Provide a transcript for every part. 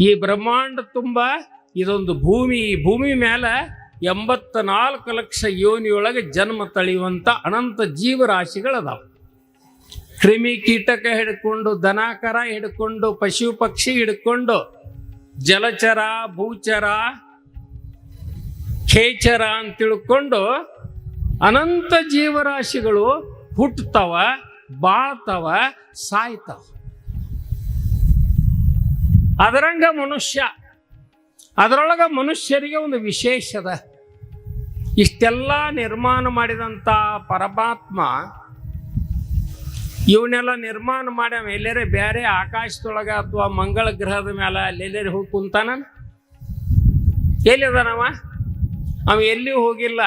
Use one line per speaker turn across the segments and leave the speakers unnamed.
ಈ ಬ್ರಹ್ಮಾಂಡ ತುಂಬ ಇದೊಂದು ಭೂಮಿ, ಈ ಭೂಮಿ ಮೇಲೆ ಎಂಬತ್ತ ನಾಲ್ಕು ಲಕ್ಷ ಯೋನಿಯೊಳಗೆ ಜನ್ಮ ತಳೆಯುವಂಥ ಅನಂತ ಜೀವರಾಶಿಗಳದಾವ. ಕ್ರಿಮಿ ಕೀಟಕ ಹಿಡ್ಕೊಂಡು ದನ ಕರ ಹಿಡ್ಕೊಂಡು, ಪಶು ಪಕ್ಷಿ ಹಿಡ್ಕೊಂಡು, ಜಲಚರ, ಭೂಚರ, ಖೇಚರ ಅಂತ ತಿಳ್ಕೊಂಡು ಅನಂತ ಜೀವರಾಶಿಗಳು ಹುಟ್ಟುತ್ತವ ಬಾಳ್ತವ, ಸಾಯ್ತವ. ಅದರಂಗ ಮನುಷ್ಯ, ಅದರೊಳಗ ಮನುಷ್ಯರಿಗೆ ಒಂದು ವಿಶೇಷದ ಇಷ್ಟೆಲ್ಲ ನಿರ್ಮಾಣ ಮಾಡಿದಂಥ ಪರಮಾತ್ಮ, ಇವನ್ನೆಲ್ಲ ನಿರ್ಮಾಣ ಮಾಡ್ಯಾವ ಎಲ್ಲರೇ ಬೇರೆ ಆಕಾಶದೊಳಗೆ ಅಥವಾ ಮಂಗಳ ಗ್ರಹದ ಮೇಲೆ ಅಲ್ಲೆಲ್ಲೇ ಹೋಗಿ ಕುಂತಾನ? ಎಲ್ಲಿದಾನವ ಅವ? ಎಲ್ಲಿಯೂ ಹೋಗಿಲ್ಲ?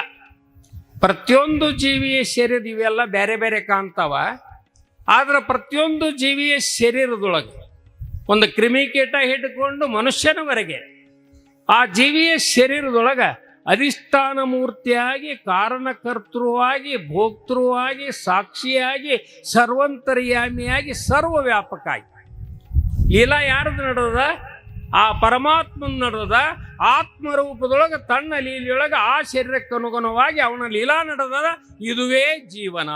ಪ್ರತಿಯೊಂದು ಜೀವಿಯ ಶರೀರ ಇವೆಲ್ಲ ಬೇರೆ ಬೇರೆ ಕಾಣ್ತಾವ. ಆದ್ರೆ ಪ್ರತಿಯೊಂದು ಜೀವಿಯ ಶರೀರದೊಳಗೆ ಒಂದು ಕ್ರಿಮಿಕೀಟ ಹಿಡ್ಕೊಂಡು ಮನುಷ್ಯನವರೆಗೆ ಆ ಜೀವಿಯ ಶರೀರದೊಳಗೆ ಅಧಿಷ್ಠಾನ ಮೂರ್ತಿಯಾಗಿ, ಕಾರಣಕರ್ತೃವಾಗಿ, ಭೋಕ್ತೃವಾಗಿ, ಸಾಕ್ಷಿಯಾಗಿ, ಸರ್ವಂತರ್ಯಾಮಿಯಾಗಿ ಸರ್ವವ್ಯಾಪಕ ಆಗಿ ಲೀಲಾ ಯಾರ್ದು ನಡೆದ ಆ ಪರಮಾತ್ಮನ ನಡೆದ ಆತ್ಮರೂಪದೊಳಗೆ ತನ್ನ ಲೀಲೆಯೊಳಗೆ ಆ ಶರೀರಕ್ಕೆ ಅನುಗುಣವಾಗಿ ಅವನ ಲೀಲಾ ನಡೆದ ಇದುವೇ ಜೀವನ.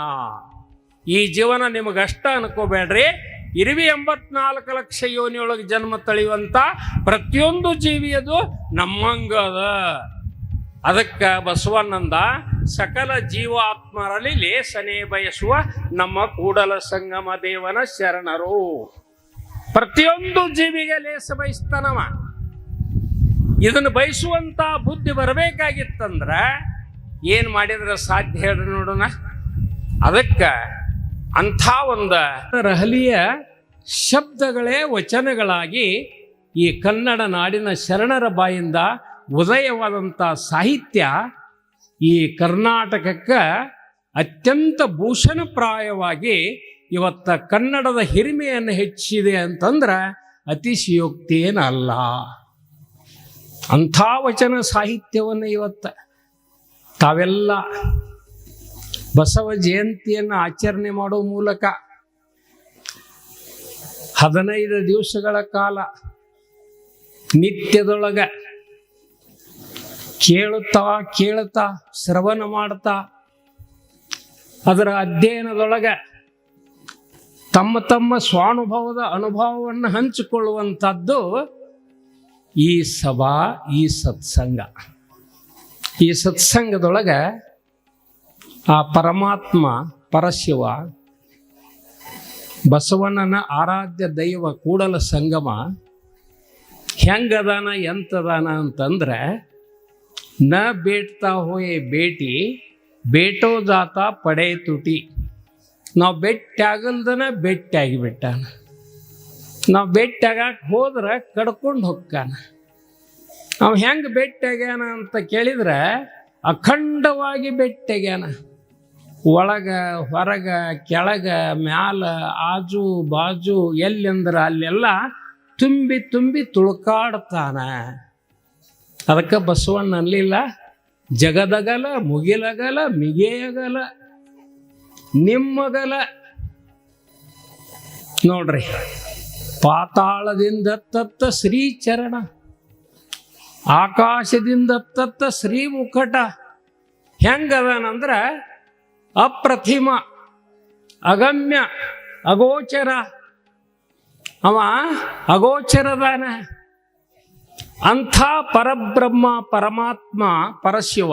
ಈ ಜೀವನ ನಿಮಗಷ್ಟ ಅನ್ಕೋಬೇಡ್ರಿ. ಇರುವಿ ಎಂಬತ್ನಾಲ್ಕು ಲಕ್ಷ ಯೋನಿಯೊಳಗೆ ಜನ್ಮ ತಳೆಯುವಂಥ ಪ್ರತಿಯೊಂದು ಜೀವಿಯದು ನಮ್ಮಂಗದ. ಅದಕ್ಕೆ ಬಸವಾನಂದ ಸಕಲ ಜೀವಾತ್ಮರಲ್ಲಿ ಲೇಸನೆ ಬಯಸುವ ನಮ್ಮ ಕೂಡಲ ಸಂಗಮ ದೇವನ ಶರಣರು. ಪ್ರತಿಯೊಂದು ಜೀವಿಗೆ ಲೇಸ ಬಯಸ್ತಾನವ. ಇದನ್ನು ಬಯಸುವಂತ ಬುದ್ಧಿ ಬರಬೇಕಾಗಿತ್ತಂದ್ರ ಏನು ಮಾಡಿದ್ರೆ ಸಾಧ್ಯ ಹೇಳ್ರಿ ನೋಡೋಣ. ಅದಕ್ಕೆ ಅಂಥ ಒಂದು ರಹಲಿಯ ಶಬ್ದಗಳೇ ವಚನಗಳಾಗಿ ಈ ಕನ್ನಡ ನಾಡಿನ ಶರಣರ ಬಾಯಿಂದ ಉದಯವಾದಂಥ ಸಾಹಿತ್ಯ ಈ ಕರ್ನಾಟಕಕ್ಕೆ ಅತ್ಯಂತ ಭೂಷಣಪ್ರಾಯವಾಗಿ ಇವತ್ತ ಕನ್ನಡದ ಹಿರಿಮೆಯನ್ನು ಹೆಚ್ಚಿದೆ ಅಂತಂದ್ರೆ ಅತಿಶಯೋಕ್ತಿ ಏನಲ್ಲ ಅಂಥ ವಚನ ಸಾಹಿತ್ಯವನ್ನು ಇವತ್ತ ತಾವೆಲ್ಲ ಬಸವ ಜಯಂತಿಯನ್ನು ಆಚರಣೆ ಮಾಡುವ ಮೂಲಕ ಹದಿನೈದು ದಿವಸಗಳ ಕಾಲ ನಿತ್ಯದೊಳಗ ಕೇಳುತ್ತಾ ಕೇಳುತ್ತಾ ಶ್ರವಣ ಮಾಡ್ತಾ ಅದರ ಅಧ್ಯಯನದೊಳಗ ತಮ್ಮ ತಮ್ಮ ಸ್ವಾನುಭವದ ಅನುಭವವನ್ನು ಹಂಚಿಕೊಳ್ಳುವಂಥದ್ದು ಈ ಸಭಾ, ಈ ಸತ್ಸಂಗ. ಈ ಸತ್ಸಂಗದೊಳಗೆ ಆ ಪರಮಾತ್ಮ, ಪರಶಿವ, ಬಸವಣ್ಣನ ಆರಾಧ್ಯ ದೈವ ಕೂಡಲ ಸಂಗಮ ಹೆಂಗದಾನ ಎಂತದಾನ ಅಂತಂದ್ರೆ, ನ ಬೇಟ್ತಾ ಹೋಯೆ ಬೇಟಿ, ಬೇಟೋ ಜಾತ ಪಡೆ ತುಟಿ. ನಾವು ಬೆಟ್ಟಾಗಲ್ದನ ಬೆಟ್ಟಾಗಿಬಿಟ್ಟಾನ ನಾವು ಬೆಟ್ಟಾಗಕ್ಕೆ ಹೋದ್ರೆ ಕಡ್ಕೊಂಡು ಹೊಕ್ಕಾನ. ನಾವು ಹೆಂಗೆ ಬೆಟ್ಟಾಗ್ಯಾನ ಅಂತ ಕೇಳಿದ್ರೆ ಅಖಂಡವಾಗಿ ಬೆಟ್ಟಾಗ್ಯಾನ. ಒಳಗ, ಹೊರಗ, ಕೆಳಗ, ಮ್ಯಾಲ, ಆಜು, ಬಾಜು, ಎಲ್ಲೆಂದ್ರೆ ಅಲ್ಲೆಲ್ಲ ತುಂಬಿ ತುಂಬಿ ತುಳ್ಕಾಡ್ತಾನೆ. ಅದಕ್ಕೆ ಬಸವಣ್ಣ ಅನ್ಲಿಲ್ಲ, ಜಗದಗಲ, ಮುಗಿಲಗಲ, ಮಿಗೆಯಗಲ, ನಿಮ್ಮಗಲ. ನೋಡ್ರಿ, ಪಾತಾಳದಿಂದ ತತ್ತ ಶ್ರೀಚರಣ, ಆಕಾಶದಿಂದ ತತ್ತ ಶ್ರೀ ಮುಖಟ ಹೆಂಗದನಂದ್ರ ಅಪ್ರತಿಮ, ಅಗಮ್ಯ, ಅಗೋಚರ. ಅವ ಅಗೋಚರದಾನ. ಅಂಥ ಪರಬ್ರಹ್ಮ, ಪರಮಾತ್ಮ, ಪರಶಿವ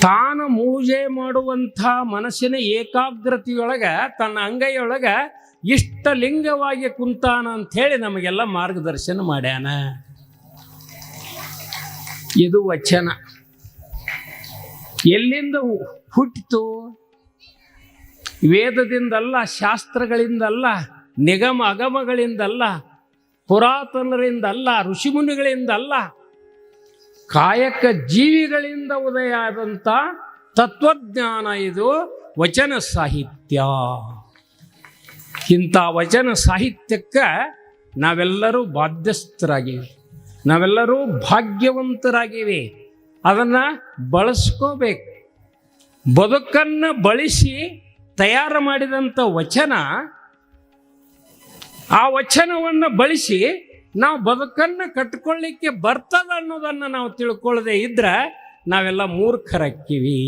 ತಾನು ಮೂಜೆ ಮಾಡುವಂಥ ಮನಸ್ಸಿನ ಏಕಾಗ್ರತೆಯೊಳಗ, ತನ್ನ ಅಂಗೈಯೊಳಗ ಇಷ್ಟಲಿಂಗವಾಗಿ ಕುಂತಾನ ಅಂಥೇಳಿ ನಮಗೆಲ್ಲ ಮಾರ್ಗದರ್ಶನ ಮಾಡ್ಯಾನ. ಇದು ವಚನ. ಎಲ್ಲಿಂದ ಹುಟ್ಟಿತು? ವೇದದಿಂದಲ್ಲ, ಶಾಸ್ತ್ರಗಳಿಂದಲ್ಲ, ನಿಗಮ ಅಗಮಗಳಿಂದಲ್ಲ, ಪುರಾತನರಿಂದಲ್ಲ, ಋಷಿಮುನಿಗಳಿಂದಲ್ಲ, ಕಾಯಕ ಜೀವಿಗಳಿಂದ ಉದಯ ಆದಂಥ ತತ್ವಜ್ಞಾನ ಇದು ವಚನ ಸಾಹಿತ್ಯ. ಇಂಥ ವಚನ ಸಾಹಿತ್ಯಕ್ಕೆ ನಾವೆಲ್ಲರೂ ಬಾಧ್ಯಸ್ಥರಾಗಿವೆ. ನಾವೆಲ್ಲರೂ ಭಾಗ್ಯವಂತರಾಗಿವಿ. ಅದನ್ನು ಬಳಸ್ಕೋಬೇಕು. ಬದುಕನ್ನು ಬಳಸಿ ತಯಾರು ಮಾಡಿದಂಥ ವಚನ, ಆ ವಚನವನ್ನು ಬಳಸಿ ನಾವು ಬದುಕನ್ನು ಕಟ್ಕೊಳ್ಳಿಕ್ಕೆ ಬರ್ತದ ಅನ್ನೋದನ್ನು ನಾವು ತಿಳ್ಕೊಳ್ಳದೆ ಇದ್ರೆ ನಾವೆಲ್ಲ ಮೂರ್ಖರಕ್ಕಿವಿ.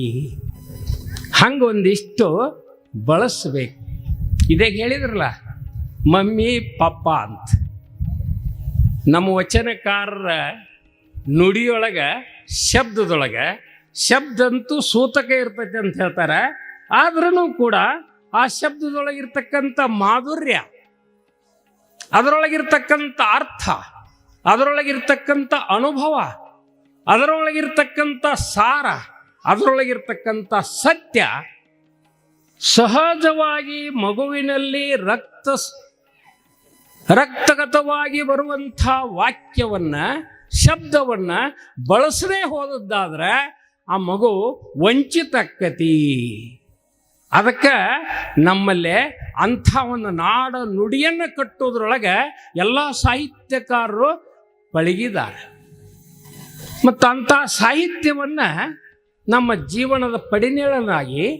ಹಂಗೆ ಒಂದಿಷ್ಟು ಬಳಸ್ಬೇಕು. ಇದೇ ಹೇಳಿದ್ರಲ್ಲ, ಮಮ್ಮಿ, ಪಪ್ಪ ಅಂತ. ನಮ್ಮ ವಚನಕಾರರ ನುಡಿಯೊಳಗೆ, ಶಬ್ದದೊಳಗೆ, ಶಬ್ದಂತೂ ಸೂತಕ ಇರ್ತೈತೆ ಅಂತ ಹೇಳ್ತಾರೆ. ಆದ್ರೂ ಕೂಡ ಆ ಶಬ್ದದೊಳಗಿರ್ತಕ್ಕಂಥ ಮಾಧುರ್ಯ, ಅದರೊಳಗಿರ್ತಕ್ಕಂಥ ಅರ್ಥ, ಅದರೊಳಗಿರ್ತಕ್ಕಂಥ ಅನುಭವ, ಅದರೊಳಗಿರ್ತಕ್ಕಂಥ ಸಾರ, ಅದರೊಳಗಿರ್ತಕ್ಕಂಥ ಸತ್ಯ ಸಹಜವಾಗಿ ಮಗುವಿನಲ್ಲಿ ರಕ್ತ ರಕ್ತಗತವಾಗಿ ಬರುವಂಥ ವಾಕ್ಯವನ್ನ ಶಬ್ದವನ್ನ ಬಳಸದೇ ಹೋದದ್ದಾದ್ರೆ ಆ ಮಗು ವಂಚಿತಕ್ಕತಿ. ಅದಕ್ಕೆ ನಮ್ಮಲ್ಲೇ ಅಂಥ ಒಂದು ನಾಡ ನುಡಿಯನ್ನು ಕಟ್ಟೋದ್ರೊಳಗೆ ಎಲ್ಲ ಸಾಹಿತ್ಯಕಾರರು ಪಳಗಿದ್ದಾರೆ. ಮತ್ತು ಅಂಥ ಸಾಹಿತ್ಯವನ್ನು ನಮ್ಮ ಜೀವನದ ಪಡಿನೇಳನಾಗಿ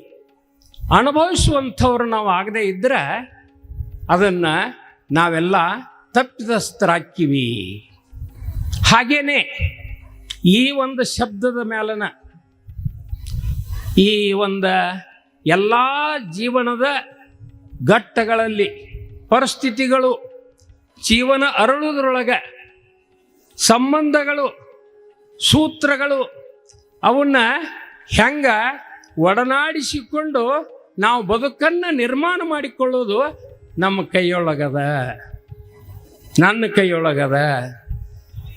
ಅನುಭವಿಸುವಂಥವ್ರು ನಾವು ಆಗದೇ ಇದ್ದರೆ ಅದನ್ನು ನಾವೆಲ್ಲ ತಪ್ಪಿತಸ್ಥರಾಕ್ಕಿವಿ ಹಾಗೇನೆ ಈ ಒಂದು ಶಬ್ದದ ಮೇಲನ ಈ ಒಂದು ಎಲ್ಲ ಜೀವನದ ಘಟ್ಟಗಳಲ್ಲಿ ಪರಿಸ್ಥಿತಿಗಳು, ಜೀವನ ಅರಳುವುದರೊಳಗೆ ಸಂಬಂಧಗಳು, ಸೂತ್ರಗಳು ಅವನ್ನ ಹೆಂಗ ಒಡನಾಡಿಸಿಕೊಂಡು ನಾವು ಬದುಕನ್ನು ನಿರ್ಮಾಣ ಮಾಡಿಕೊಳ್ಳೋದು ನಮ್ಮ ಕೈಯೊಳಗದ, ನನ್ನ ಕೈಯೊಳಗದ.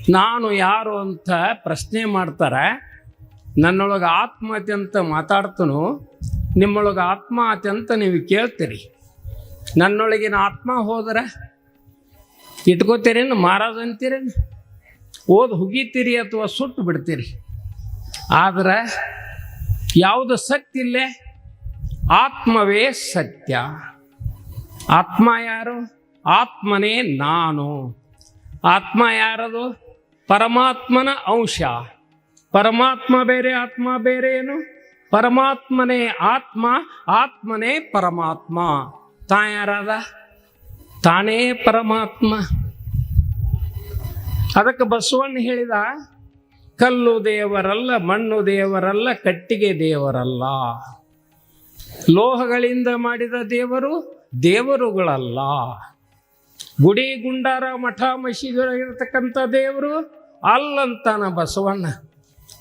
ನಾನು ಯಾರು ಅಂತ ಪ್ರಶ್ನೆ ಮಾಡ್ತಾರೆ. ನನ್ನೊಳಗೆ ಆತ್ಮಹತ್ಯೆ ಅಂತ ಮಾತಾಡ್ತನು. ನಿಮ್ಮೊಳಗೆ ಆತ್ಮಹತ್ಯೆ ಅಂತ ನೀವು ಕೇಳ್ತೀರಿ. ನನ್ನೊಳಗಿನ ಆತ್ಮ ಹೋದರೆ? ಇಟ್ಕೋತೀರೇನು? ಮಾರಾಜ್ ಅಂತೀರೇನು? ಓದು ಹುಗಿತೀರಿ ಅಥವಾ ಸುಟ್ಟು ಬಿಡ್ತೀರಿ? ಆದರೆ ಯಾವುದು ಸತ್ಯ ಇಲ್ಲೇ? ಆತ್ಮವೇ ಸತ್ಯ. ಆತ್ಮ ಯಾರು? ಆತ್ಮನೇ ನಾನು. ಆತ್ಮ ಯಾರದು? ಪರಮಾತ್ಮನ ಅಂಶ. ಪರಮಾತ್ಮ ಬೇರೆ, ಆತ್ಮ ಬೇರೆ ಏನು? ಪರಮಾತ್ಮನೇ ಆತ್ಮ, ಆತ್ಮನೇ ಪರಮಾತ್ಮ. ತಾ ಯಾರಾದ? ತಾನೇ ಪರಮಾತ್ಮ. ಅದಕ್ಕೆ ಬಸವಣ್ಣ ಹೇಳಿದ, ಕಲ್ಲು ದೇವರಲ್ಲ, ಮಣ್ಣು ದೇವರಲ್ಲ, ಕಟ್ಟಿಗೆ ದೇವರಲ್ಲ. ಲೋಹಗಳಿಂದ ಮಾಡಿದ ದೇವರು ದೇವರುಗಳಲ್ಲ. ಗುಡಿ, ಗುಂಡಾರ, ಮಠ ಮಸೀದಿರತಕ್ಕಂಥ ದೇವರು ಅಲ್ಲಂತಾನ ಬಸವಣ್ಣ.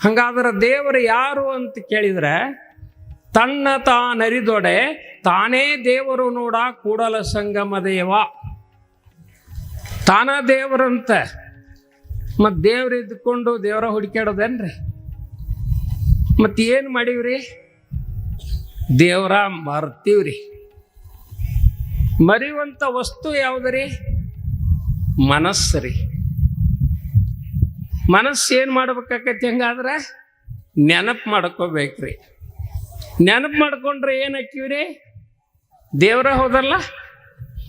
ಹಂಗಾದ್ರೆ ದೇವರು ಯಾರು ಅಂತ ಕೇಳಿದ್ರೆ, ತನ್ನ ತಾನರಿದೊಡೆ ತಾನೇ ದೇವರು ನೋಡ ಕೂಡಲ ಸಂಗಮ ದೇವ. ತಾನ ದೇವರಂತ. ಮತ್ತು ದೇವ್ರು ಇದ್ದುಕೊಂಡು ದೇವರ ಹುಡುಕ್ಯಾಡೋದೇನ್ರಿ? ಮತ್ತು ಏನು ಮಾಡೀವ್ರಿ? ದೇವರ ಮರ್ತೀವ್ರಿ. ಮರೆಯುವಂಥ ವಸ್ತು ಯಾವುದ್ರಿ? ಮನಸ್ಸು ರೀ ಮನಸ್ಸು ಏನು ಮಾಡ್ಬೇಕಾಕೈತಿ ಹಂಗಾದ್ರೆ ನೆನಪು ಮಾಡ್ಕೋಬೇಕ್ರಿ. ನೆನಪು ಮಾಡ್ಕೊಂಡ್ರೆ ಏನು ಹಾಕಿವ್ರಿ ದೇವರ ಹೌದಲ್ಲ?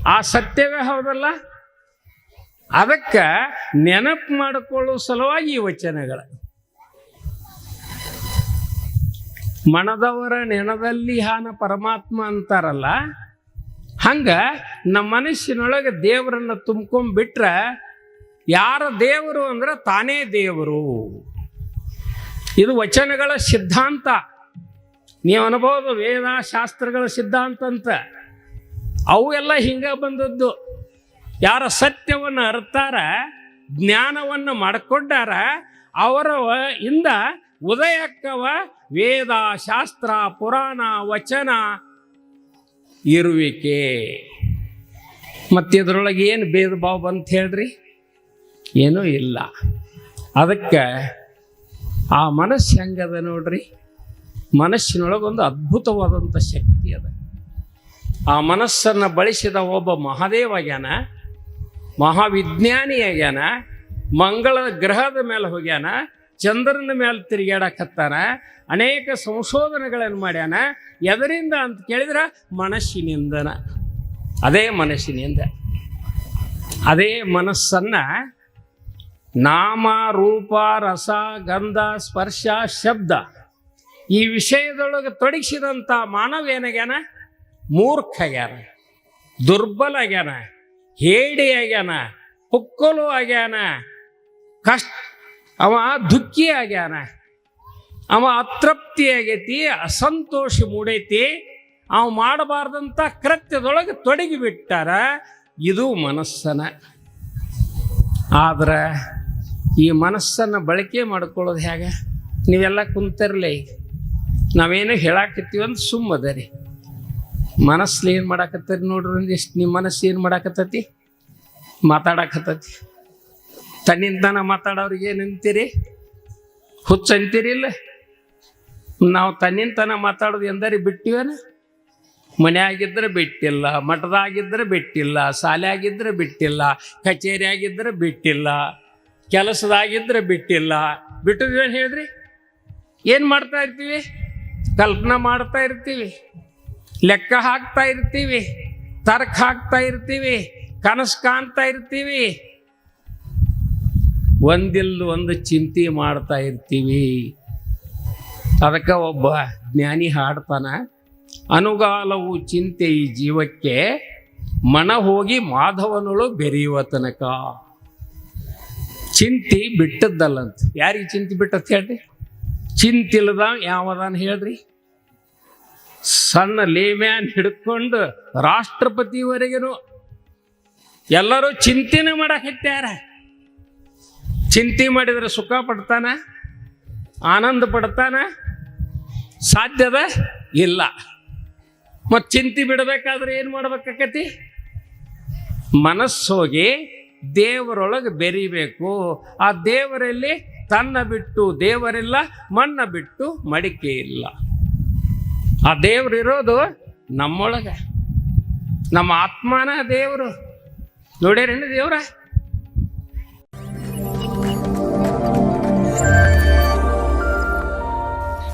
ಆ ಸತ್ಯವೇ ಹೌದಲ್ಲ? ಅದಕ್ಕೆ ನೆನಪು ಮಾಡಿಕೊಳ್ಳುವ ಸಲುವಾಗಿ ಈ ವಚನಗಳು. ಮನದವರ ನೆನದಲ್ಲಿ ಹಾನ ಪರಮಾತ್ಮ ಅಂತಾರಲ್ಲ, ಹಂಗ ನಮ್ಮ ಮನಸ್ಸಿನೊಳಗೆ ದೇವರನ್ನ ತುಂಬ್ಕೊಂಡ್ಬಿಟ್ರೆ ಯಾರ ದೇವರು ಅಂದ್ರೆ ತಾನೇ ದೇವರು. ಇದು ವಚನಗಳ ಸಿದ್ಧಾಂತ. ನೀವು ಅನ್ಬೋದು ವೇದ ಶಾಸ್ತ್ರಗಳ ಸಿದ್ಧಾಂತ ಅಂತ ಅವು ಎಲ್ಲ ಹಿಂಗ ಬಂದದ್ದು. ಯಾರ ಸತ್ಯವನ್ನು ಅರ್ತಾರ, ಜ್ಞಾನವನ್ನು ಮಾಡಿಕೊಂಡಾರ ಅವರ ಇಂದ ಉದಯಕ್ಕವ ವೇದ ಶಾಸ್ತ್ರ ಪುರಾಣ, ವಚನ ಇರುವಿಕೆ. ಮತ್ತಿದ್ರೊಳಗೆ ಏನು ಭೇದ ಭಾವ ಬಂತ ಹೇಳ್ರಿ? ಏನೂ ಇಲ್ಲ. ಅದಕ್ಕೆ ಆ ಮನಸ್ಸು ಹೆಂಗದ ನೋಡ್ರಿ? ಮನಸ್ಸಿನೊಳಗೆ ಒಂದು ಅದ್ಭುತವಾದಂಥ ಶಕ್ತಿ ಅದ. ಆ ಮನಸ್ಸನ್ನು ಬಳಸಿದ ಒಬ್ಬ ಮಹಾದೇವಾಗ್ಯಾನ ಮಹಾವಿಜ್ಞಾನಿ ಆಗ್ಯಾನ, ಮಂಗಳ ಗ್ರಹದ ಮೇಲೆ ಹೋಗ್ಯಾನ, ಚಂದ್ರನ ಮೇಲೆ ತಿರುಗಾಡಕತ್ತಾನ, ಅನೇಕ ಸಂಶೋಧನೆಗಳನ್ನು ಮಾಡ್ಯಾನ, ಎದರಿಂದ ಅಂತ ಕೇಳಿದ್ರೆ ಮನಸ್ಸಿನಿಂದನ. ಅದೇ ಮನಸ್ಸಿನಿಂದ. ಅದೇ ಮನಸ್ಸನ್ನು ನಾಮ, ರೂಪ, ರಸ, ಗಂಧ, ಸ್ಪರ್ಶ, ಶಬ್ದ. ಈ ವಿಷಯದೊಳಗೆ ತೊಡಗಿಸಿದಂಥ ಮಾನವ ಏನಾಗ್ಯಾನ ಮೂರ್ಖ ಆಗ್ಯಾನ ದುರ್ಬಲ ಆಗ್ಯಾನ. ಹೇಡಿ ಆಗ್ಯಾನ ಹುಕ್ಕಲು ಆಗ್ಯಾನ ಕಷ್ಟ ಅವ ದುಃಖಿ ಆಗ್ಯಾನ. ಅವ ಅತೃಪ್ತಿ ಆಗೈತಿ, ಅಸಂತೋಷ ಮೂಡೈತಿ. ಅವ ಮಾಡಬಾರ್ದಂಥ ಕೃತ್ಯದೊಳಗೆ ತೊಡಗಿಬಿಟ್ಟಾರ. ಇದು ಮನಸ್ಸನ. ಆದ್ರೆ ಈ ಮನಸ್ಸನ್ನು ಬಳಕೆ ಮಾಡ್ಕೊಳ್ಳೋದು ಹೇಗೆ? ನೀವೆಲ್ಲ ಕುಂತಿರಲಿ. ಈಗ ನಾವೇನು ಹೇಳಾಕತ್ತೀವಿ ಅಂತ ಸುಮ್ಮದರಿ ಮನಸ್ಸಲ್ಲಿ ಏನು ಮಾಡಾಕತ್ತೀರಿ ನೋಡ್ರಿ ಒಂದಿಷ್ಟು ನಿಮ್ಮ ಮನಸ್ಸು ಏನು ಮಾಡಾಕತ್ತತಿ? ಮಾತಾಡಕತ್ತತಿ. ತನ್ನಿಂದಾನ ಮಾತಾಡೋರಿಗೆ ಏನು ಅಂತೀರಿ ಹುಚ್ಚ ಅಂತೀರಿ ಇಲ್ಲ? ನಾವು ತನ್ನಿಂತನ ಮಾತಾಡೋದು ಎಂದರೆ ಬಿಟ್ಟಿವೇನ? ಮನೆಯಾಗಿದ್ದರೆ ಬಿಟ್ಟಿಲ್ಲ ಮಠದಾಗಿದ್ದರೆ ಬಿಟ್ಟಿಲ್ಲ ಶಾಲೆಯಾಗಿದ್ದರೆ ಬಿಟ್ಟಿಲ್ಲ ಕಚೇರಿ ಆಗಿದ್ದರೆ ಬಿಟ್ಟಿಲ್ಲ. ಕೆಲಸದಾಗಿದ್ದರೆ ಬಿಟ್ಟಿಲ್ಲ. ಬಿಟ್ಟಿದ್ವಿ ಹೇಳಿದ್ರಿ? ಏನು ಮಾಡ್ತಾ ಇರ್ತೀವಿ? ಕಲ್ಪನಾ ಮಾಡ್ತಾ ಇರ್ತೀವಿ. ಲೆಕ್ಕ ಹಾಕ್ತಾ ಇರ್ತೀವಿ. ತರ್ಕ ಹಾಕ್ತಾ ಇರ್ತೀವಿ. ಕನಸು ಕಾಣ್ತಾ ಇರ್ತೀವಿ. ಒಂದಿಲ್ಲ ಒಂದು ಚಿಂತೆ ಮಾಡ್ತಾ ಇರ್ತೀವಿ. ಅದಕ್ಕೆ ಒಬ್ಬ ಜ್ಞಾನಿ ಹಾಡ್ತಾನ, ಅನುಗಾಲವು ಚಿಂತೆ ಈ ಜೀವಕ್ಕೆ, ಮನ ಹೋಗಿ ಮಾಧವನಳು ಬೆರೆಯುವ ತನಕ. ಚಿಂತಿ ಬಿಟ್ಟದ್ದಲ್ಲಂತ. ಯಾರಿಗೆ ಚಿಂತಿ ಬಿಟ್ಟತ್ ಹೇಳ್ರಿ? ಚಿಂತಿಲ್ಲದ ಯಾವದಾನ ಹೇಳ್ರಿ? ಸಣ್ಣ ಲೇಮ್ಯಾನ್ ಹಿಡ್ಕೊಂಡು ರಾಷ್ಟ್ರಪತಿವರೆಗೂ ಎಲ್ಲರೂ ಚಿಂತೆನೆ ಮಾಡಕತ್ಯಾರ ಚಿಂತೆ ಮಾಡಿದ್ರೆ ಸುಖ ಪಡ್ತಾನ? ಆನಂದ ಪಡ್ತಾನ? ಸಾಧ್ಯದ? ಇಲ್ಲ. ಮತ್ತು ಚಿಂತೆ ಬಿಡಬೇಕಾದ್ರೆ ಏನು ಮಾಡ್ಬೇಕಾಕತಿ? ಮನಸ್ಸೋಗಿ ದೇವರೊಳಗೆ ಬೆರಿಬೇಕು. ಆ ದೇವರಲ್ಲಿ ತನ್ನ ಬಿಟ್ಟು ದೇವರಿಲ್ಲ, ಮಣ್ಣ ಬಿಟ್ಟು ಮಡಿಕೆ ಇಲ್ಲ. ಆ ದೇವರಿರೋದು ನಮ್ಮೊಳಗೆ. ನಮ್ಮ ಆತ್ಮನ ದೇವರು. ನೋಡ್ಯಾರೇನು ದೇವ್ರ?